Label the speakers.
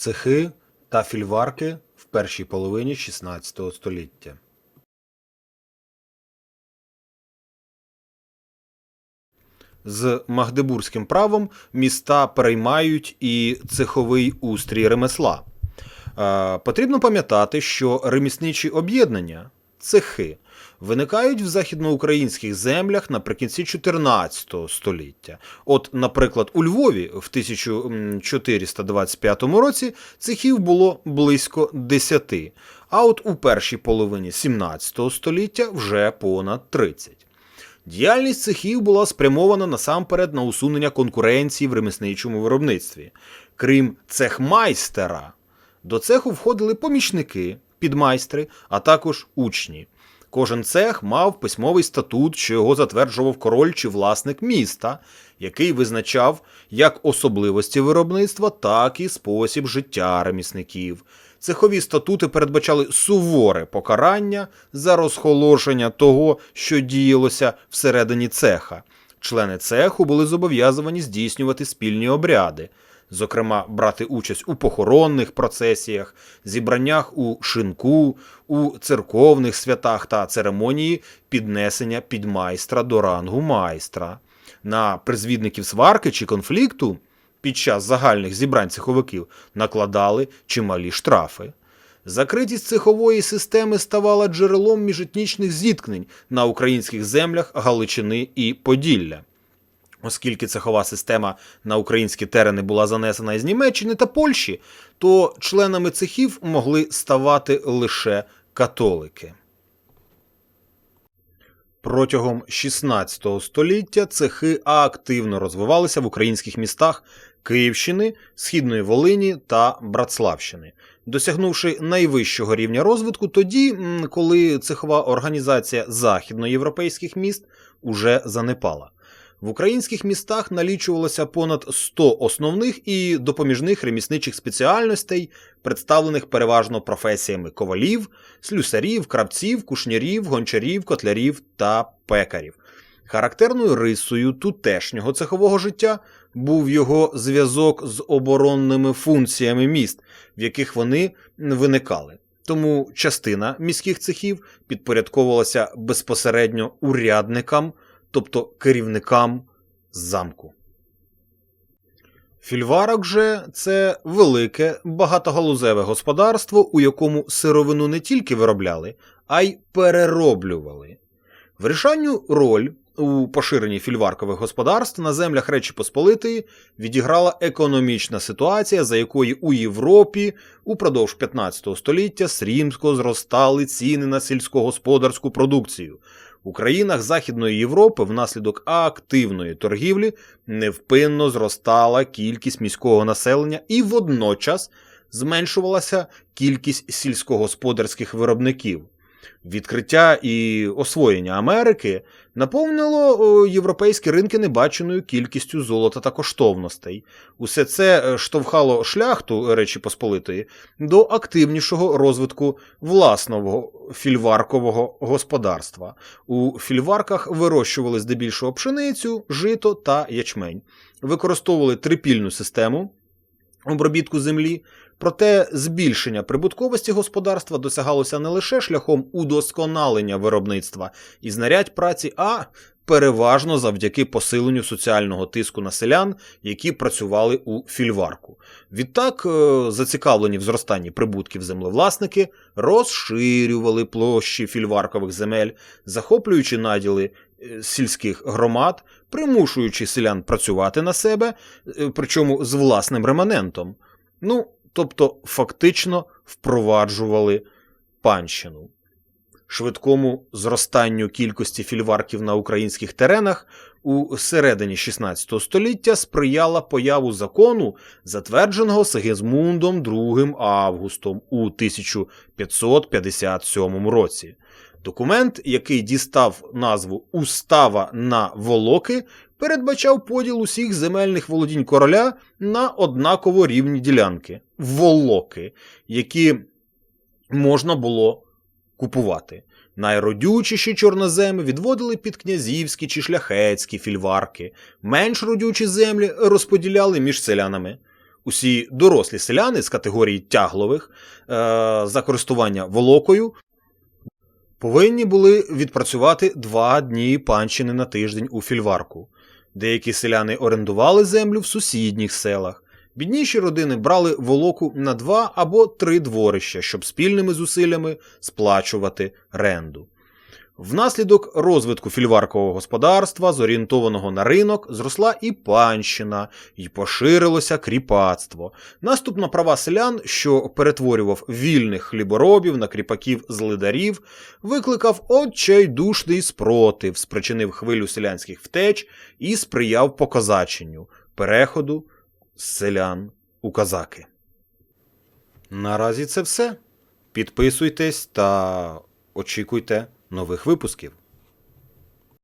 Speaker 1: Цехи та фільварки в першій половині XVI століття. З магдебурзьким правом міста переймають і цеховий устрій ремесла. Е, Потрібно пам'ятати, що ремісничі об'єднання, цехи, виникають в західноукраїнських землях наприкінці 14 століття. От, наприклад, у Львові в 1425 році цехів було близько 10, а от у першій половині 17 століття вже понад 30. Діяльність цехів була спрямована насамперед на усунення конкуренції в ремісничому виробництві. Крім цехмайстера, до цеху входили помічники, підмайстри, а також учні. Кожен цех мав письмовий статут, що його затверджував король чи власник міста, який визначав як особливості виробництва, так і спосіб життя ремісників. Цехові статути передбачали суворе покарання за розхолошення того, що діялося всередині цеха. Члени цеху були зобов'язані здійснювати спільні обряди, зокрема, брати участь у похоронних процесіях, зібраннях у шинку, у церковних святах та церемонії піднесення підмайстра до рангу майстра. На призвідників сварки чи конфлікту під час загальних зібрань цеховиків накладали чималі штрафи. Закритість цехової системи ставала джерелом міжетнічних зіткнень на українських землях Галичини і Поділля. Оскільки цехова система на українські терени була занесена із Німеччини та Польщі, то членами цехів могли ставати лише католики. Протягом 16 століття цехи активно розвивалися в українських містах Київщини, Східної Волині та Братславщини, досягнувши найвищого рівня розвитку тоді, коли цехова організація західноєвропейських міст уже занепала. В українських містах налічувалося понад 100 основних і допоміжних ремісничих спеціальностей, представлених переважно професіями ковалів, слюсарів, кравців, кушнярів, гончарів, котлярів та пекарів. Характерною рисою тутешнього цехового життя був його зв'язок з оборонними функціями міст, в яких вони виникали. Тому частина міських цехів підпорядковувалася безпосередньо урядникам, тобто керівникам замку. Фільварок же це велике багатогалузеве господарство, у якому сировину не тільки виробляли, а й перероблювали. Вирішальну роль у поширенні фільваркових господарств на землях Речі Посполитої відіграла економічна ситуація, за якої у Європі упродовж 15 століття стрімко зростали ціни на сільськогосподарську продукцію. У країнах Західної Європи внаслідок активної торгівлі невпинно зростала кількість міського населення і водночас зменшувалася кількість сільськогосподарських виробників. Відкриття і освоєння Америки наповнило європейські ринки небаченою кількістю золота та коштовностей. Усе це е, штовхало шляхту Речі Посполитої до активнішого розвитку власного фільваркового господарства. У фільварках вирощували здебільшого пшеницю, жито та ячмень, використовували трипільну систему обробітку землі. Проте збільшення прибутковості господарства досягалося не лише шляхом удосконалення виробництва і знарядь праці, а переважно завдяки посиленню соціального тиску на селян, які працювали у фільварку. Відтак, е, зацікавлені в зростанні прибутків землевласники розширювали площі фільваркових земель, захоплюючи наділи е, сільських громад, примушуючи селян працювати на себе, е, причому з власним реманентом. Ну, тобто фактично впроваджували панщину. Швидкому зростанню кількості фільварків на українських теренах у середині 16 століття сприяла появу закону, затвердженого Сигізмундом II Августом у 1557 році. Документ, який дістав назву Устава на Волоки, передбачав поділ усіх земельних володінь короля на однаково рівні ділянки волоки, які можна було купувати. Найродючіші чорноземи відводили під князівські чи шляхетські фільварки, менш родючі землі розподіляли між селянами. усі дорослі селяни з категорії тяглових е, за користування волокою повинні були відпрацювати два дні панщини на тиждень у фільварку. Деякі селяни орендували землю в сусідніх селах. Бідніші родини брали волоку на два або три дворища, щоб спільними зусиллями сплачувати ренду. Внаслідок розвитку фільваркового господарства, зорієнтованого на ринок, зросла і панщина, і поширилося кріпацтво. Наступ на права селян, що перетворював вільних хліборобів на кріпаків злидарів, викликав отчайдушний спротив, спричинив хвилю селянських втеч і сприяв покозаченню, переходу з селян у козаки. Наразі це все. Підписуйтесь та очікуйте нових випусків.